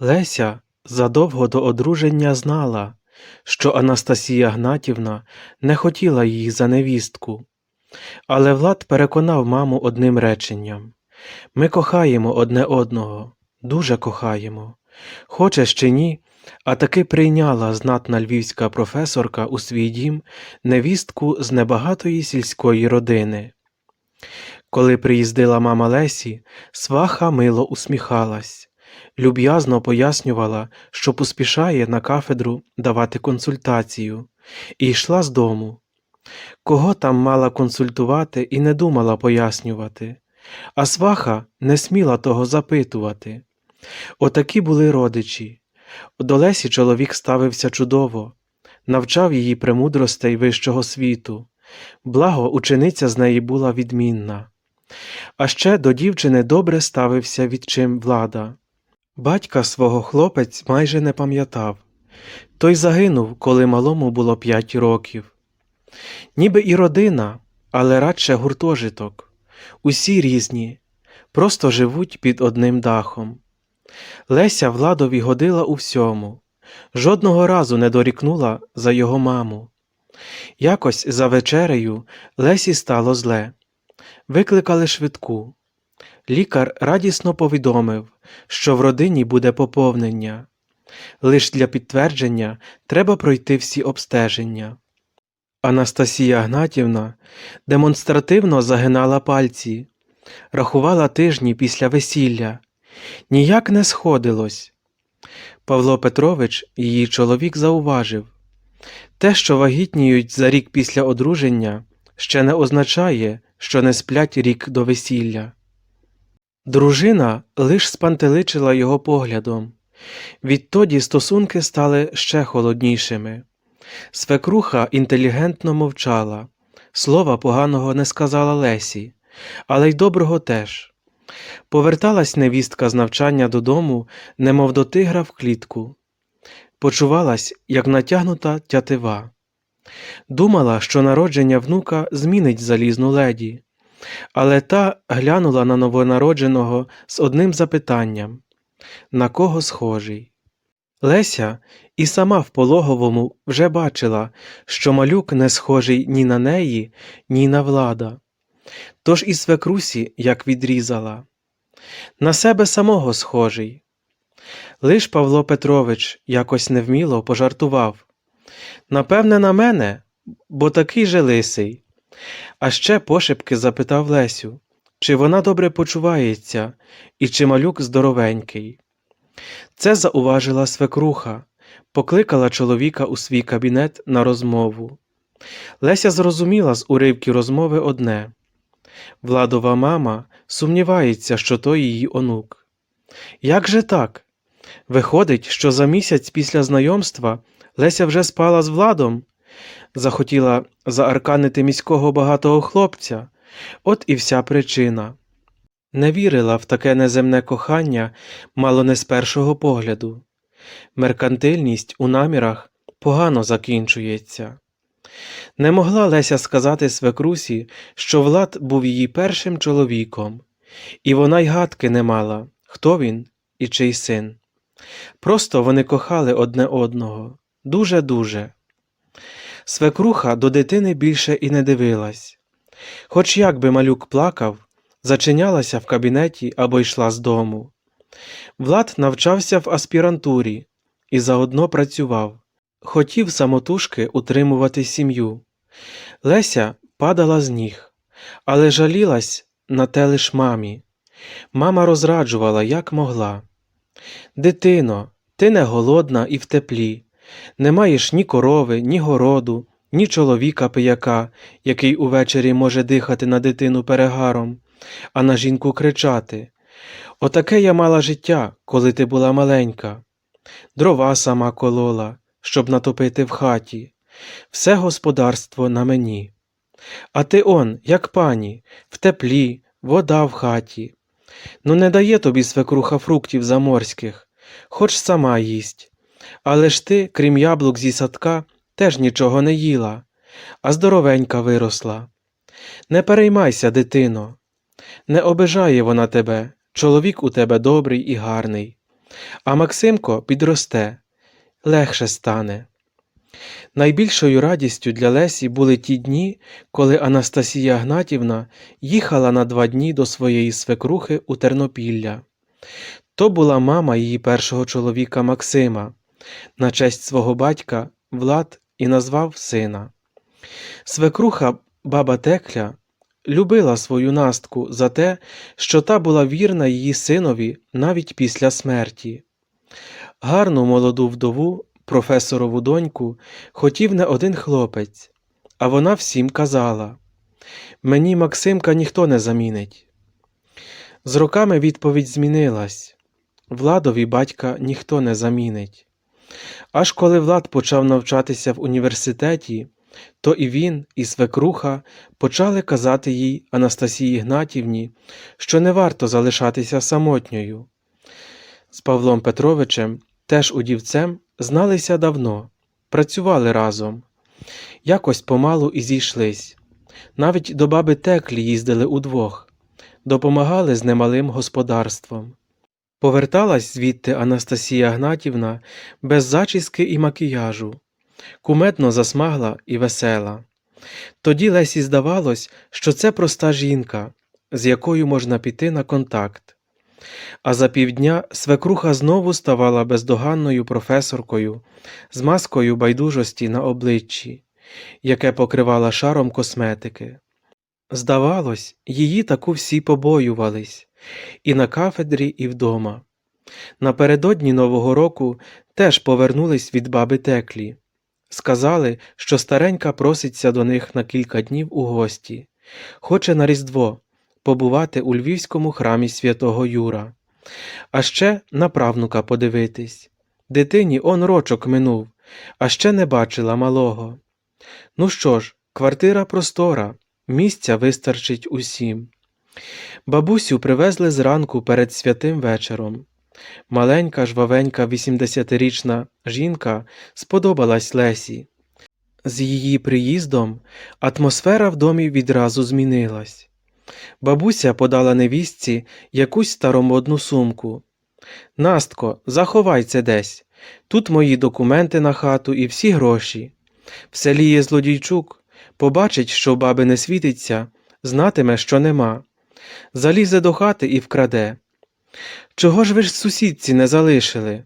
Леся задовго до одруження знала, що Анастасія Гнатівна не хотіла її за невістку. Але Влад переконав маму одним реченням ми кохаємо одне одного, дуже кохаємо. Хочеш чи ні, а таки прийняла знатна львівська професорка у свій дім невістку з небагатої сільської родини. Коли приїздила мама Лесі, сваха мило усміхалась, люб'язно пояснювала, що поспішає на кафедру давати консультацію, і йшла з дому. Кого там мала консультувати і не думала пояснювати, а сваха не сміла того запитувати. Отакі були родичі. До Лесі чоловік ставився чудово, навчав її премудростей вищого світу, благо учениця з неї була відмінна. А ще до дівчини добре ставився відчим влада. Батька свого хлопець майже не пам'ятав. Той загинув, коли малому було п'ять років. Ніби і родина, але радше гуртожиток. Усі різні, просто живуть під одним дахом. Леся Владові годила у всьому, жодного разу не дорікнула за його маму. Якось за вечерею Лесі стало зле. Викликали швидку. Лікар радісно повідомив, що в родині буде поповнення. Лиш для підтвердження треба пройти всі обстеження. Анастасія Гнатівна демонстративно загинала пальці, рахувала тижні після весілля, ніяк не сходилось. Павло Петрович, її чоловік, зауважив те, що вагітніють за рік після одруження, ще не означає, що не сплять рік до весілля. Дружина лиш спантеличила його поглядом. Відтоді стосунки стали ще холоднішими. Свекруха інтелігентно мовчала, слова поганого не сказала Лесі, але й доброго теж. Поверталась невістка з навчання додому, немов до тигра в клітку. Почувалась, як натягнута тятива. Думала, що народження внука змінить залізну леді, але та глянула на новонародженого з одним запитанням на кого схожий. Леся і сама в пологовому вже бачила, що малюк не схожий ні на неї, ні на влада. Тож і свекрусі як відрізала. На себе самого схожий. Лиш Павло Петрович якось невміло пожартував. Напевне, на мене, бо такий же лисий. А ще пошепки запитав Лесю, чи вона добре почувається і чи малюк здоровенький. Це зауважила свекруха, покликала чоловіка у свій кабінет на розмову. Леся зрозуміла з уривки розмови одне Владова мама сумнівається, що то її онук. Як же так? Виходить, що за місяць після знайомства Леся вже спала з владом, захотіла заарканити міського багатого хлопця, от і вся причина. Не вірила в таке неземне кохання мало не з першого погляду. Меркантильність у намірах погано закінчується. Не могла Леся сказати свекрусі, що Влад був її першим чоловіком, і вона й гадки не мала, хто він і чий син. Просто вони кохали одне одного дуже-дуже. Свекруха до дитини більше і не дивилась. Хоч як би малюк плакав, зачинялася в кабінеті або йшла з дому. Влад навчався в аспірантурі і заодно працював, хотів самотужки утримувати сім'ю. Леся падала з ніг, але жалілась на те лиш мамі. Мама розраджувала, як могла. Дитино, ти не голодна і в теплі, не маєш ні корови, ні городу, ні чоловіка пияка, який увечері може дихати на дитину перегаром, а на жінку кричати. Отаке я мала життя, коли ти була маленька. Дрова сама колола, щоб натопити в хаті, все господарство на мені. А ти он, як пані, в теплі, вода в хаті. Ну, не дає тобі свекруха фруктів заморських, хоч сама їсть. Але ж ти, крім яблук зі садка, теж нічого не їла, а здоровенька виросла. Не переймайся, дитино, не обижає вона тебе, чоловік у тебе добрий і гарний. А Максимко підросте, легше стане. Найбільшою радістю для Лесі були ті дні, коли Анастасія Гнатівна їхала на два дні до своєї свекрухи у Тернопілля. То була мама її першого чоловіка Максима, на честь свого батька Влад і назвав сина. Свекруха баба Текля любила свою настку за те, що та була вірна її синові навіть після смерті. Гарну молоду вдову, професорову доньку, хотів не один хлопець, а вона всім казала Мені Максимка ніхто не замінить. З роками відповідь змінилась Владові батька ніхто не замінить. Аж коли Влад почав навчатися в університеті, то і він, і свекруха почали казати їй Анастасії Гнатівні, що не варто залишатися самотньою. З Павлом Петровичем, теж удівцем, зналися давно, працювали разом. Якось помалу і зійшлись. Навіть до баби Теклі їздили удвох, допомагали з немалим господарством. Поверталась звідти Анастасія Гнатівна без зачіски і макіяжу, кумедно засмагла і весела. Тоді Лесі здавалось, що це проста жінка, з якою можна піти на контакт. А за півдня свекруха знову ставала бездоганною професоркою з маскою байдужості на обличчі, яке покривала шаром косметики. Здавалось, її таку всі побоювались і на кафедрі, і вдома. Напередодні Нового року теж повернулись від баби Теклі. Сказали, що старенька проситься до них на кілька днів у гості, хоче на Різдво побувати у львівському храмі святого Юра, а ще на правнука подивитись. Дитині он рочок минув, а ще не бачила малого. Ну що ж, квартира простора, місця вистачить усім. Бабусю привезли зранку перед святим вечором. Маленька жвавенька 80-річна жінка сподобалась Лесі. З її приїздом атмосфера в домі відразу змінилась. Бабуся подала невістці якусь старомодну сумку. Настко, заховай це десь. Тут мої документи на хату і всі гроші. В селі є злодійчук, побачить, що баби не світиться, знатиме, що нема. Залізе до хати і вкраде. Чого ж ви ж сусідці не залишили?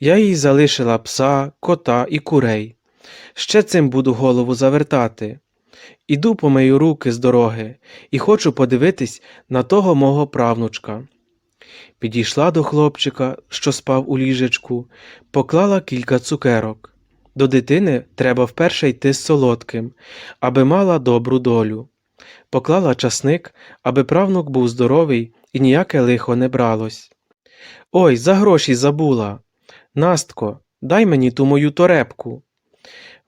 Я їй залишила пса, кота і курей. Ще цим буду голову завертати. Іду помию руки з дороги і хочу подивитись на того мого правнучка. Підійшла до хлопчика, що спав у ліжечку, поклала кілька цукерок. До дитини треба вперше йти з солодким, аби мала добру долю. Поклала часник, аби правнук був здоровий і ніяке лихо не бралось. Ой, за гроші забула. Настко, дай мені ту мою торепку.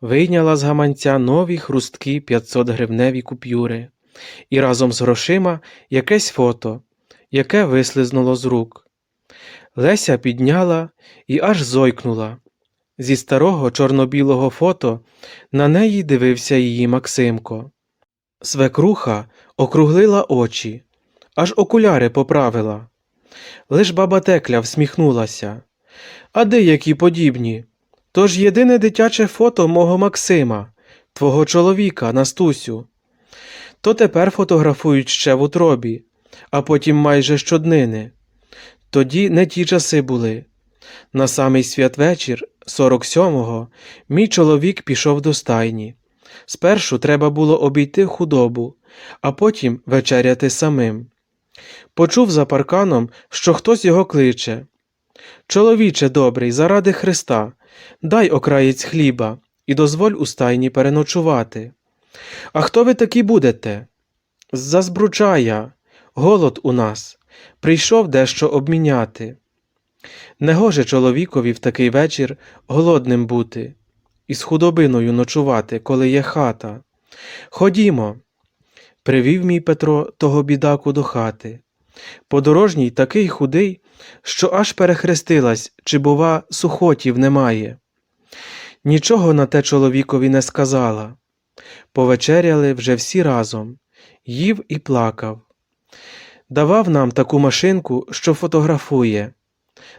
Вийняла з гаманця нові хрусткі 500-гривневі купюри і разом з грошима якесь фото, яке вислизнуло з рук. Леся підняла і аж зойкнула. Зі старого чорно-білого фото на неї дивився її Максимко. Свекруха округлила очі, аж окуляри поправила. Лиш баба Текля всміхнулася. А деякі подібні. Тож єдине дитяче фото мого Максима, твого чоловіка, Настусю. То тепер фотографують ще в утробі, а потім майже щоднини. Тоді не ті часи були. На самий святвечір, 47-го, мій чоловік пішов до стайні. Спершу треба було обійти худобу, а потім вечеряти самим. Почув за парканом, що хтось його кличе. Чоловіче добрий, заради Христа, дай окраєць хліба і дозволь у стайні переночувати. А хто ви такі будете? З-за збручая, голод у нас, прийшов дещо обміняти. Негоже чоловікові в такий вечір голодним бути і з худобиною ночувати, коли є хата. Ходімо. Привів мій Петро того бідаку до хати. Подорожній такий худий, що аж перехрестилась, чи, бува, сухотів немає. Нічого на те чоловікові не сказала. Повечеряли вже всі разом, їв і плакав. Давав нам таку машинку, що фотографує.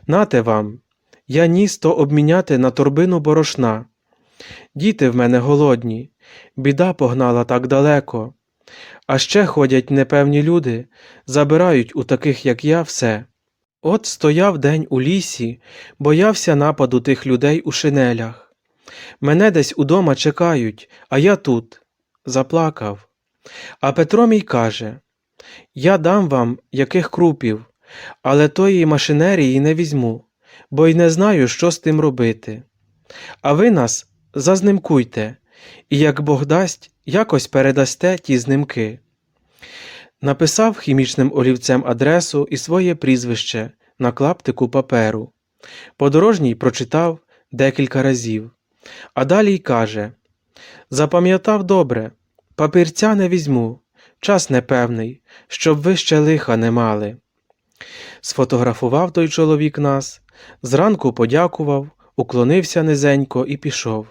Нате вам, я ніс то обміняти на торбину борошна. Діти в мене голодні, біда погнала так далеко. А ще ходять непевні люди, забирають у таких, як я, все. От стояв день у лісі, боявся нападу тих людей у шинелях. Мене десь удома чекають, а я тут. Заплакав. А Петро мій каже Я дам вам яких крупів, але тої машинерії не візьму, бо й не знаю, що з тим робити. А ви нас зазнимкуйте, і як Бог дасть, якось передасте ті знимки. Написав хімічним олівцем адресу і своє прізвище на клаптику паперу. Подорожній прочитав декілька разів, а далі й каже Запам'ятав добре, папірця не візьму, час непевний, щоб ви ще лиха не мали. Сфотографував той чоловік нас, зранку подякував, уклонився низенько і пішов.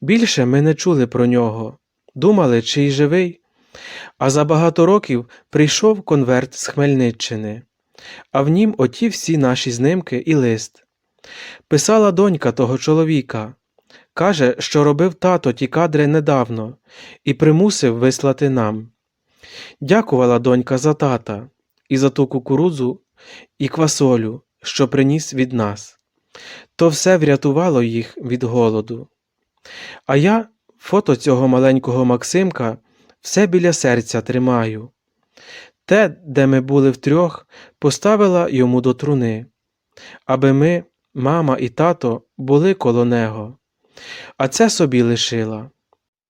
Більше ми не чули про нього, думали, чи й живий. А за багато років прийшов конверт з Хмельниччини, а в нім оті всі наші знимки і лист. Писала донька того чоловіка. Каже, що робив тато ті кадри недавно і примусив вислати нам. Дякувала донька за тата і за ту кукурудзу і квасолю, що приніс від нас. То все врятувало їх від голоду. А я фото цього маленького Максимка все біля серця тримаю. Те, де ми були втрьох, поставила йому до труни, аби ми, мама і тато, були коло него. А це собі лишила.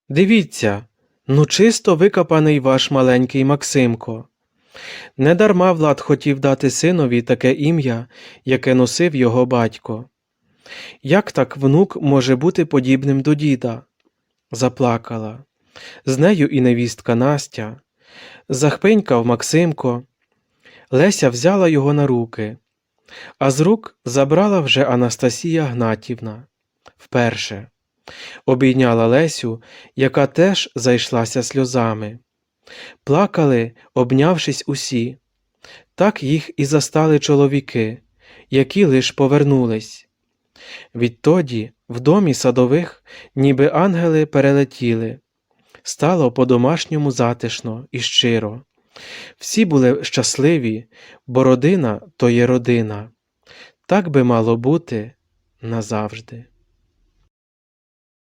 Дивіться, ну чисто викопаний ваш маленький Максимко. Недарма Влад хотів дати синові таке ім'я, яке носив його батько. Як так внук може бути подібним до діда? Заплакала. З нею і невістка Настя. Захпинькав Максимко. Леся взяла його на руки, а з рук забрала вже Анастасія Гнатівна. Вперше. Обійняла Лесю, яка теж зайшлася сльозами. Плакали, обнявшись усі. Так їх і застали чоловіки, які лиш повернулись. Відтоді в домі садових, ніби ангели перелетіли. Стало по-домашньому затишно і щиро. Всі були щасливі, бо родина то є родина. Так би мало бути назавжди.